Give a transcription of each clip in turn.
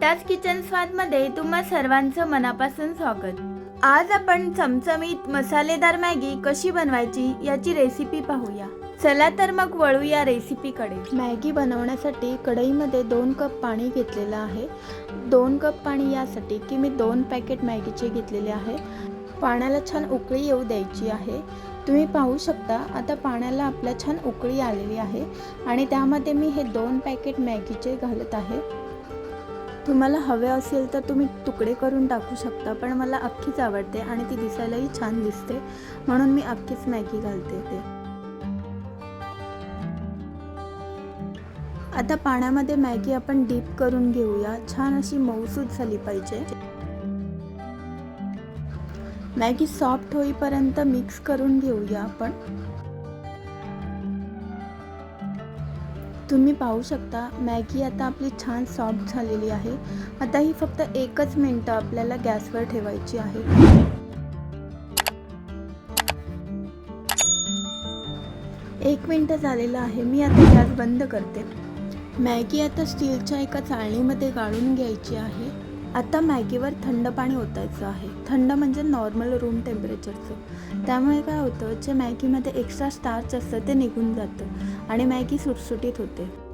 Kitchen स्वादमध्ये तुम्हा सर्वांचं मनापासून स्वागत. आज आपण चमचमीत मसालेदार मॅगी कशी बनवायची याची रेसिपी पाहूया. चला तर मग वळूया रेसिपीकडे मॅगी बनवण्यासाठी कढईमध्ये दोन कप पाणी घेतलेलं आहे. दोन कप पाणी यासाठी की मी दोन पॅकेट मॅगीचे घेतलेले आहे. पाण्याला छान उकळी येऊ द्यायची आहे. तुम्ही पाहू शकता आता पाण्याला आपल्या छान उकळी आलेली आहे आणि त्यामध्ये मी हे दोन पॅकेट मॅगीचे घालत आहे. तुम्हाला हवे असेल तर तुम्ही तुकडे करून टाकू शकता पण मला अख्खीच आवडते आणि ती दिसायलाही छान दिसते. म्हणून मी अख्खीच मॅगी घालते ते आता पाण्यामध्ये मॅगी आपण डीप करून घेऊया. छान अशी मऊसूद झाली पाहिजे. मॅगी सॉफ्ट होईपर्यंत मिक्स करून घेऊया आपण. तुम्ही पाहू शकता मॅगी आता आपली छान सॉफ्ट झालेली आहे. आता ही फक्त एकच मिनटं आपल्याला गॅसवर ठेवायची आहे. एक मिनटं झालेलं आहे मी आता गॅस बंद करते. मॅगी आता स्टीलच्या एका चाळणीमध्ये गाळून घ्यायची आहे. आता मॅगीवर थंड पाणी ओतायचं आहे. थंड म्हणजे नॉर्मल रूम टेम्परेचरचं. त्यामुळे काय होतं जे मॅगीमध्ये एक्स्ट्रा स्टार्च असतं ते निघून जातं आणि मॅगी सुटसुटीत होते.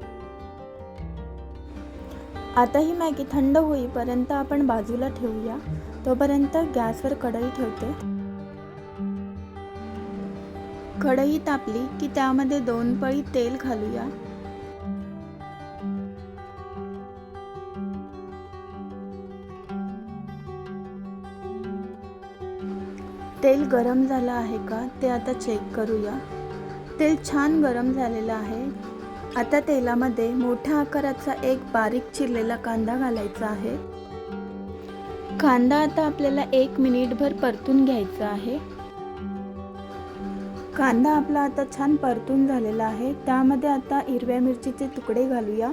आता ही मॅगी थंड होईपर्यंत आपण बाजूला ठेवूया. तोपर्यंत गॅसवर कढई ठेवते. कढई तापली की त्यामध्ये दोन पळी तेल घालूया. तेल गरम झालं आहे का ते आता चेक करूया. तेल छान गरम झालेलं आहे. आता तेलामध्ये मोठ्या आकाराचा एक बारीक चिरलेला कांदा घालायचा आहे. कांदा आता आपल्याला एक मिनिटभर परतून घ्यायचा आहे. कांदा आपला आता छान परतून झालेला आहे. त्यामध्ये आता हिरव्या मिरचीचे तुकडे घालूया.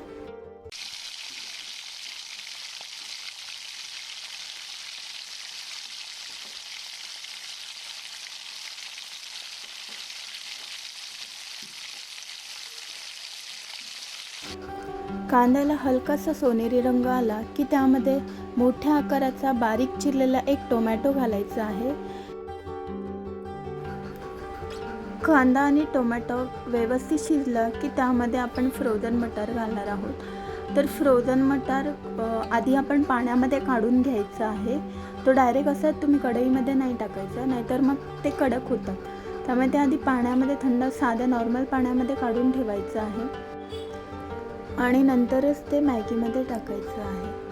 कांद्याला हलकासा सोनेरी रंग आला की त्यामध्ये मोठ्या आकाराचा बारीक चिरलेला एक टोमॅटो घालायचा आहे. कांदा आणि टोमॅटो व्यवस्थित शिजला की त्यामध्ये आपण फ्रोझन मटार घालणार आहोत. तर फ्रोझन मटार आधी आपण पाण्यामध्ये काढून घ्यायचं आहे. तो डायरेक्ट असं तुम्ही कढईमध्ये नाही टाकायचा नाहीतर मग ते कडक होतात. त्यामुळे ते आधी पाण्यामध्ये थंड साध्या नॉर्मल पाण्यामध्ये काढून ठेवायचं आहे. आणि नंतरच ते मॅगीमध्ये टाकायचं आहे.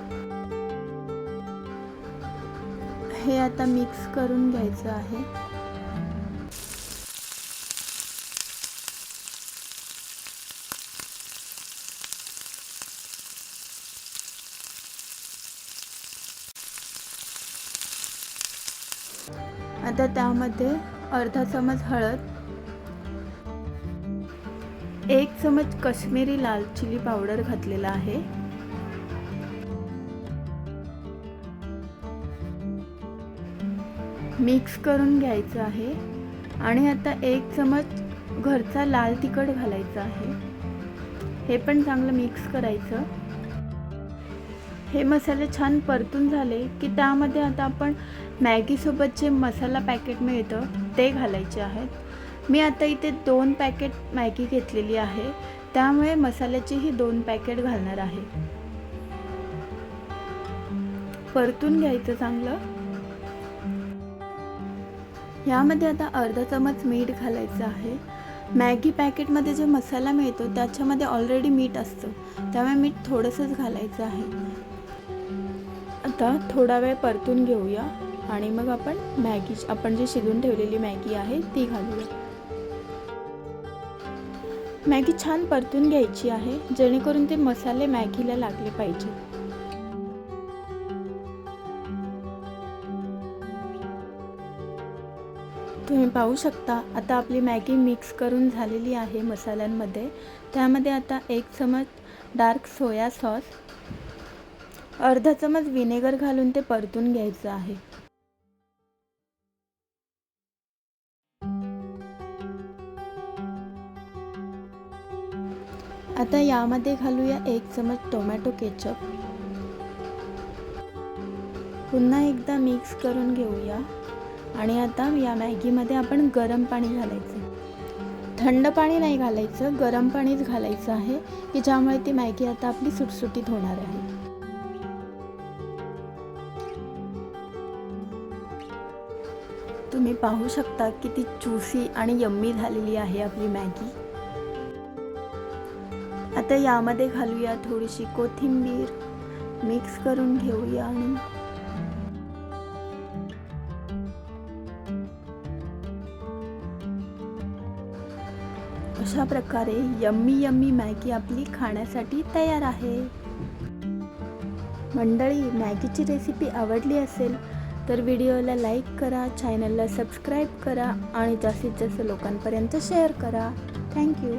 हे आता मिक्स करून घ्यायचं आहे. आता त्यामध्ये अर्धा चमच हळद एक चमच कश्मीरी लाल चिली पावडर घातलेला आहे. मिक्स करून घ्यायचं आहे आणि आता एक चमच घरचा लाल तिखट घालायचा आहे. हे पण चांगलं मिक्स करायचं. हे मसाले छान परतून झाले की त्यामध्ये आता आपण मॅगीसोबत जे मसाला पॅकेट मिळतं ते घालायचे आहेत. मी आता इथे दोन पॅकेट मॅगी घेतलेली आहे. त्यामुळे मसाल्याचीही दोन पॅकेट घालणार आहे. परतून घ्यायचं चांगलं. यामध्ये आता अर्धा चमच मीठ घालायचं आहे. मॅगी पॅकेटमध्ये जो मसाला मिळतो त्याच्यामध्ये ऑलरेडी मीठ असतं. त्यामुळे मीठ थोडंसंच घालायचं आहे. आता थोडा वेळ परतून घेऊया. आणि मग आपण मॅगी आपण जी शिजून ठेवलेली मॅगी आहे ती घालूया. मॅगी छान परतून घ्यायची आहे जेणेकरून ते मसाले मॅगीला लागले पाहिजे. तुम्ही पाहू शकता आता आपली मॅगी मिक्स करून झालेली आहे मसाल्यांमध्ये. त्यामध्ये आता एक चमच डार्क सोया सॉस अर्धा चमच व्हिनेगर घालून ते परतून घ्यायचं आहे. आता यामध्ये घालूया एक चमच टोमॅटो केचप. पुन्हा एकदा मिक्स करून घेऊया. आणि आता या मॅगीमध्ये आपण गरम पाणी घालायचं. थंड पाणी नाही घालायचं गरम पाणीच घालायचं आहे की ज्यामुळे ती मॅगी आता आपली सुटसुटीत होणार आहे. तुम्ही पाहू शकता किती चुसी आणि यम्मी झालेली आहे आपली मॅगी. आता यामध्ये घालूया थोडीशी कोथिंबीर. मिक्स करून घेऊया आणि अशा प्रकारे यम्मी यम्मी मॅगी आपली खाण्यासाठी तयार आहे. मंडळी मॅगीची रेसिपी आवडली असेल तर व्हिडिओला लाईक करा चॅनलला सबस्क्राईब करा आणि जास्तीत जास्त लोकांपर्यंत शेअर करा. थँक्यू